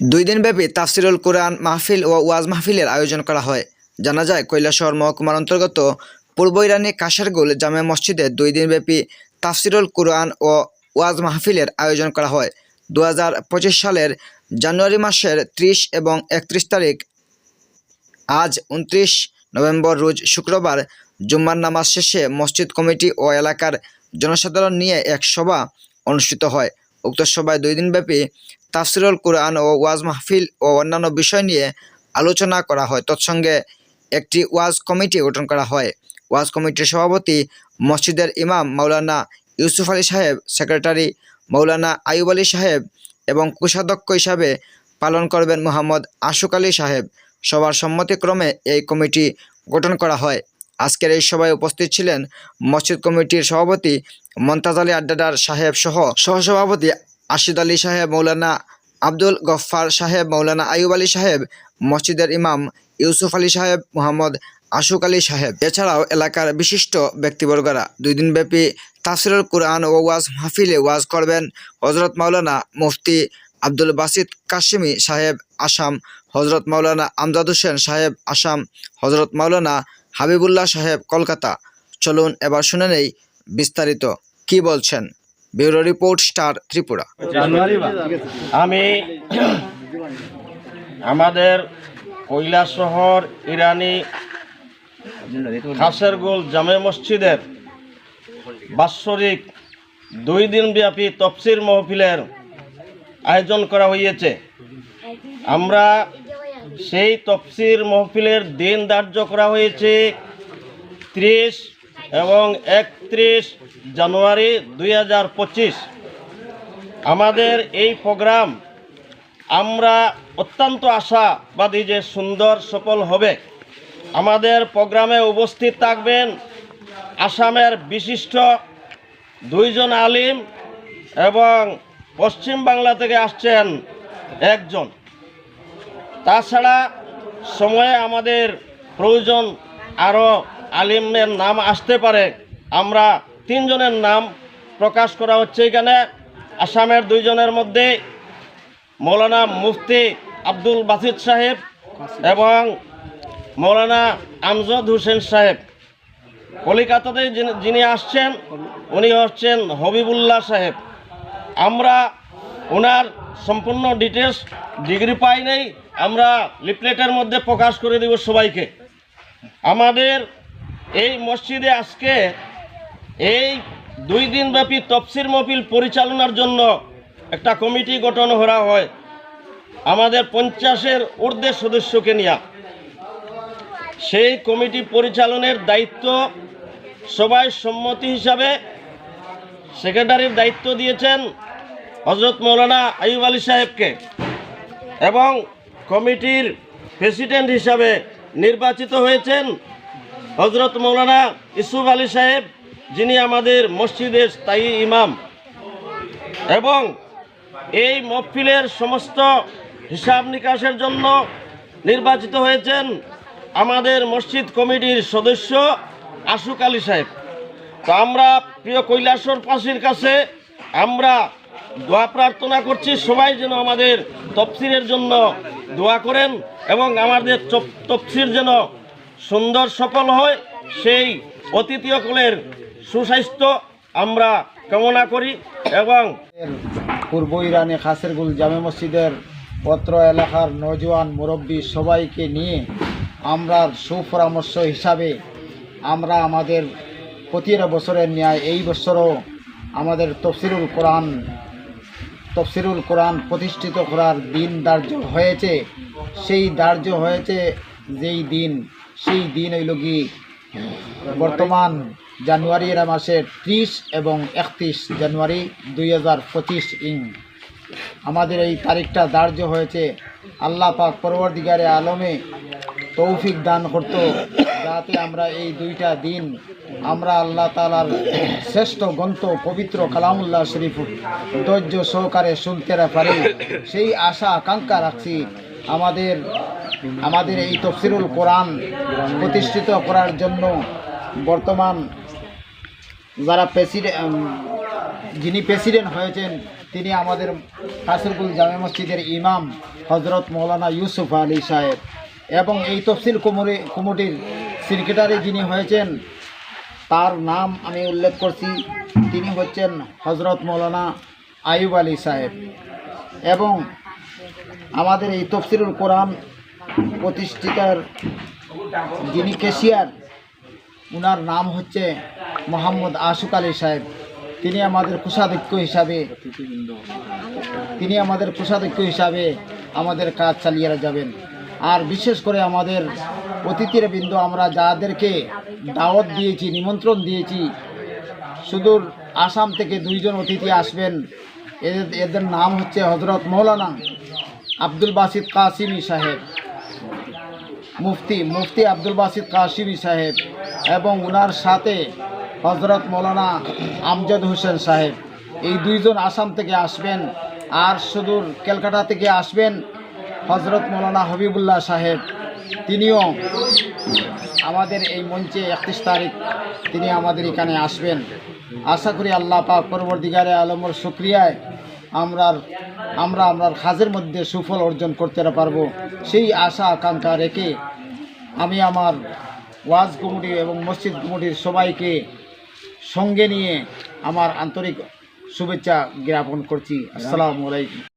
দুই দিনব্যাপী তাফসিরুল কোরআন মাহফিল ও ওয়াজ মাহফিলের আয়োজন করা হয়। জানা যায়, কৈলাসহর মহকুমার অন্তর্গত পূর্ব ইরানি কাশারগুল জামে মসজিদে দুই দিনব্যাপী তাফসিরুল কোরআন ও ওয়াজ মাহফিলের আয়োজন করা হয়। দু হাজার পঁচিশ সালের জানুয়ারি মাসের ত্রিশ এবং একত্রিশ তারিখ, আজ উনত্রিশ নভেম্বর রোজ শুক্রবার জুম্মার নামাজ শেষে মসজিদ কমিটি ও এলাকার জনসাধারণ নিয়ে এক সভা অনুষ্ঠিত হয়। উক্ত সভায় দুই দিনব্যাপী তাফসিরুল কোরআন ও ওয়াজ মাহফিল ও অন্যান্য বিষয় নিয়ে আলোচনা করা হয়। তৎসঙ্গে একটি ওয়াজ কমিটি গঠন করা হয়। ওয়াজ কমিটির সভাপতি মসজিদের ইমাম মাওলানা ইউসুফ আলী সাহেব, সেক্রেটারি মৌলানা আইব আলী সাহেব এবং কোষাধ্যক্ষ হিসাবে পালন করবেন মোহাম্মদ আশুক আলী সাহেব। সবার সম্মতিক্রমে এই কমিটি গঠন করা হয়। আজকের এই সভায় উপস্থিত ছিলেন মসজিদ কমিটির সভাপতি মন্তাজ আলী আড্ডাদার সাহেব সহ সহসভাপতি আশিদ আলী সাহেব, মৌলানা আব্দুল গফফার সাহেব, মৌলানা আইব আলী সাহেব, মসজিদের ইমাম ইউসুফ আলী সাহেব, মোহাম্মদ আশুক আলী সাহেব। এছাড়াও এলাকার বিশিষ্ট ব্যক্তিবর্গরা দুই দিনব্যাপী তাফসিরুল কোরআন ও ওয়াজ মাহফিলে ওয়াজ করবেন হজরত মাওলানা মুফতি আব্দুল বাসিদ কাশিমি সাহেব আসাম হজরত মাওলানা আমজাদ হোসেন সাহেব আসাম হজরত মাওলানা হাবিবুল্লাহ সাহেব কলকাতা। চলুন এবার শুনে নেই বিস্তারিত। কি বলছেন? Bureau report, star Tripura. আমি আমাদের কৈলা শহর, ইরানি খাসেরগুল জামে মসজিদের বাৎসরিক দুই দিনব্যাপী তফসির মহফিলের আয়োজন করা হয়েছে আমরা সেই তফসির মহফিলের দিন ধার্য করা হয়েছে ত্রিশ এবং একত্রিশ জানুয়ারি দুই হাজার পঁচিশ। আমাদের এই প্রোগ্রাম আমরা অত্যন্ত আশাবাদী যে সুন্দর, সফল হবে। আমাদের প্রোগ্রামে উপস্থিত থাকবেন আসামের বিশিষ্ট দুইজন আলিম এবং পশ্চিম বাংলা থেকে আসছেন একজন। তাছাড়া সময়ে আমাদের প্রয়োজন আরও আলিমের নাম আসতে পারে। আমরা তিনজনের নাম প্রকাশ করা হচ্ছে এখানে। আসামের দুইজনের মধ্যে মৌলানা মুফতি আব্দুল বাসিদ সাহেব এবং মৌলানা আমজদ হোসেন সাহেব। কলিকাতাতে যিনি- আসছেন, উনি হচ্ছেন হবিবুল্লাহ সাহেব। আমরা ওনার সম্পূর্ণ ডিটেলস ডিগ্রি পাই নেই, আমরা লিফলেটের মধ্যে প্রকাশ করে দেব সবাইকে। আমাদের এই মসজিদে আজকে এই দুই দিনব্যাপী তফসির মফিল পরিচালনার জন্য একটা কমিটি গঠন করা হয় আমাদের পঞ্চাশের ঊর্ধ্বে সদস্যকে নিয়ে। সেই কমিটি পরিচালনের দায়িত্ব সবাই সম্মতি হিসাবে সেক্রেটারির দায়িত্ব দিয়েছেন হজরত মৌলানা আইব আলী সাহেবকে এবং কমিটির প্রেসিডেন্ট হিসাবে নির্বাচিত হয়েছেন হজরত মৌলানা ইসুফ আলী সাহেব, যিনি আমাদের মসজিদের স্থায়ী ইমাম। এবং এই মহফিলের সমস্ত হিসাব নিকাশের জন্য নির্বাচিত হয়েছেন আমাদের মসজিদ কমিটির সদস্য আশুক আলী সাহেব। তো আমরা প্রিয় কৈলাসর পাশির কাছে আমরা দোয়া প্রার্থনা করছি, সবাই যেন আমাদের তফসিরের জন্য দোয়া করেন এবং আমাদের তফসির যেন সুন্দর সফল হয়, সেই অতিথিয় কুলের সুস্বাস্থ্য আমরা কামনা করি এবং পূর্ব ইরানে খাসেরগুল জামে মসজিদের পত্র এলাকার নজওয়ান মুরব্বী সবাইকে নিয়ে আমরা সুপরামর্শ হিসাবে আমরা আমাদের প্রতিটা বছরের ন্যায় এই বছরও আমাদের তফসিরুল কোরআন তফসিরুল কোরআন প্রতিষ্ঠিত করার দিন ধার্য হয়েছে। সেই ধার্য হয়েছে যেই দিন সেই দিন হইল কি? বর্তমান জানুয়ারি মাসের ত্রিশ এবং একত্রিশ জানুয়ারি দুই হাজার পঁচিশ ইং। আমাদের এই তারিখটা ধার্য হয়েছে। আল্লাহ পাক পরবর্তীকারে আলমে তৌফিক দান করত যাতে আমরা এই দুইটা দিন আমরা আল্লাহ তালার শ্রেষ্ঠ গ্রন্থ পবিত্র কালামুল্লাহ শরীফ ধৈর্য সহকারে শুনতে পারি। সেই আশা, আকাঙ্ক্ষা রাখছি। আমাদের আমাদের এই তফসিরুল কোরআন প্রতিষ্ঠিত করার জন্য বর্তমান যারা প্রেসিডেন্ট যিনি প্রেসিডেন্ট হয়েছেন, তিনি আমাদের কাসিরগুল জামে মসজিদের ইমাম হজরত মৌলানা ইউসুফ আলী সাহেব এবং এই তফসিল কুমুরি কুমুটির সেক্রেটারি যিনি হয়েছেন, তার নাম আমি উল্লেখ করছি, তিনি হচ্ছেন হজরত মৌলানা আয়ুব আলী সাহেব। এবং আমাদের এই তফসিরুল কোরআন প্রতিষ্ঠিতার যিনি কেশিয়ার উনার নাম হচ্ছে মোহাম্মদ আশুক আলী সাহেব। তিনি আমাদের কোষাধ্যক্ষ হিসাবে, তিনি আমাদের কোষাধ্যক্ষ হিসাবে আমাদের কাজ চালিয়ে যাবেন। আর বিশেষ করে আমাদের অতিথির বিন্দু, আমরা যাদেরকে দাওয়াত দিয়েছি, নিমন্ত্রণ দিয়েছি, সুদূর আসাম থেকে দুইজন অতিথি আসবেন। এদের এদের নাম হচ্ছে হজরত মৌলানা আব্দুল বাসিদ কাসিমি সাহেব। মুফতি মুফতি আব্দুল বাসিদ কাশিমি সাহেব এবং ওনার সাথে হজরত মৌলানা আমজাদ হোসেন সাহেব। এই দুইজন আসাম থেকে আসবেন আর সুদূর ক্যালকাটা থেকে আসবেন হজরত মৌলানা হবিবুল্লাহ সাহেব। তিনিও আমাদের এই মঞ্চে একত্রিশ তারিখ তিনি আমাদের এখানে আসবেন। আশা করি আল্লাহ পাক পরবর্তীকারে আলমর শুক্রিয়ায় আমরা আমরা আমরার কাজের মধ্যে সুফল অর্জন করতে পারব। সেই আশা, আকাঙ্ক্ষা রেখে আমি আমার ওয়াজ কমিটি এবং মসজিদ কমিটির সবাইকে সঙ্গে নিয়ে আমার আন্তরিক শুভেচ্ছা জ্ঞাপন করছি। আসসালামু আলাইকুম।